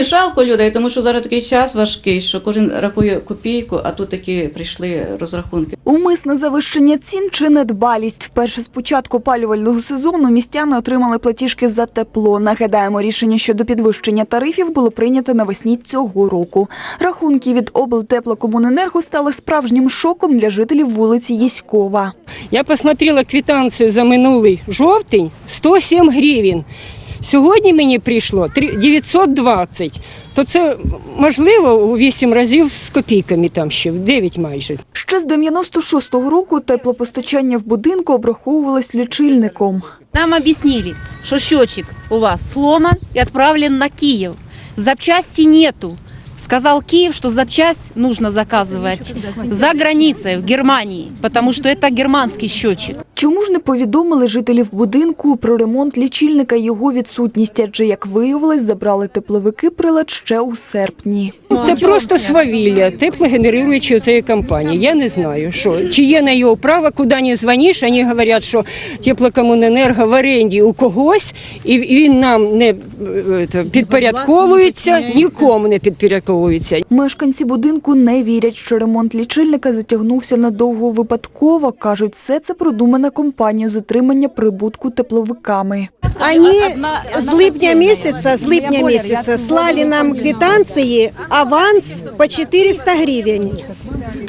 Жалко людей, тому що зараз такий час важкий, що кожен рахує копійку, а тут такі прийшли розрахунки. Умисне завищення цін чи недбалість. Вперше з початку опалювального сезону містяни отримали платіжки за тепло. Нагадаємо, рішення щодо підвищення тарифів було прийнято навесні цього року. Рахунки від облтеплокомуненерго стали справжнім шоком для жителів вулиці Єськова. Я посмотрела квитанцію за минулий жовтень 107 гривень. Сьогодні мені прийшло три- 920. То це можливо у 8 разів з копійками там ще, в 9 майже. Ще з 96-го року теплопостачання в будинку обраховувалось лічильником. Нам объяснили, что счетчик у вас сломан и отправлен на Киев. Запчасти нету. Сказал Киев, что запчасть нужно заказывать за границей, в Германии, потому что это германский счетчик. Чому ж не повідомили жителів будинку про ремонт лічильника і його відсутність? Адже, як виявилось, забрали тепловики прилад ще у серпні. Це просто свавілля теплогенеруючої цієї компанії. Я не знаю, що чи є на його право, куди не дзвониш. Вони говорять, що теплокомуненерго в оренді у когось, і він нам не е, підпорядковується, нікому не підпорядковується. Мешканці будинку не вірять, що ремонт лічильника затягнувся надовго випадково. кажуть, все це продумана компанія з отримання прибутку тепловиками. Они с липня месяца, с липня месяца слали нам квитанции аванс по 400 гривен.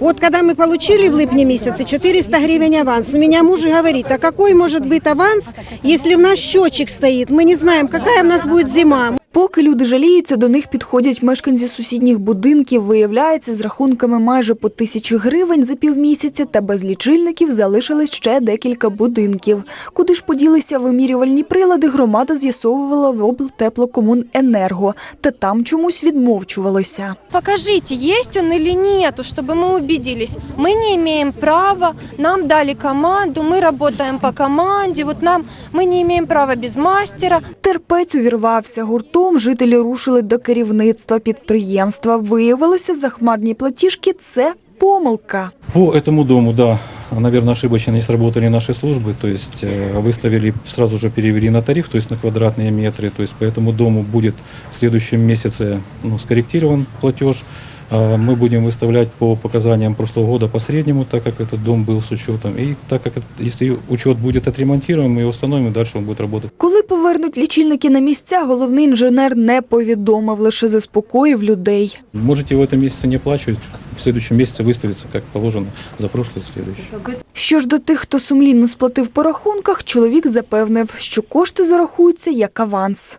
Вот когда мы получили в липне месяце 400 гривен аванс, у меня муж говорит, а какой может быть аванс, если у нас счетчик стоит, мы не знаем, какая у нас будет зима. Поки люди жаліються, до них підходять мешканці сусідніх будинків. Виявляється, з рахунками майже по тисячі гривень за півмісяця та без лічильників залишилось ще декілька будинків. Куди ж поділися вимірювальні прилади, громада з'ясовувала в облтеплокомуненерго, та там чомусь відмовчувалися. Покажите, есть он или нету, чтобы мы убедились. Мы не имеем права, нам дали команду, мы работаем по команде, вот нам мы не имеем права без мастера. Терпець увірвався гуртом. Жителі рушили до керівництва підприємства. Виявилося, захмарні платіжки це помилка. По этому дому, да, наверное, ошибочно не сработали наши службы, то есть э, выставили, сразу же перевели на тариф, то есть на квадратные метры, то есть по этому дому будет в следующем месяце ну, скорректирован платеж. А Мы будем выставлять по показаниям прошлого года по среднему, так как этот дом был с учетом. И так как это- если учет будет отремонтирован, мы его установим, и дальше он будет работать. Коли повернуть лічильники на місця, головний інженер не повідомив, лише заспокоїв людей. Можете в этом месяце не оплачивать, в следующем месяце выставится, как положено, за прошлый и следующий. Що ж до тих, хто сумлінно сплатив по рахунках, чоловік запевнив, що кошти зарахуються як аванс.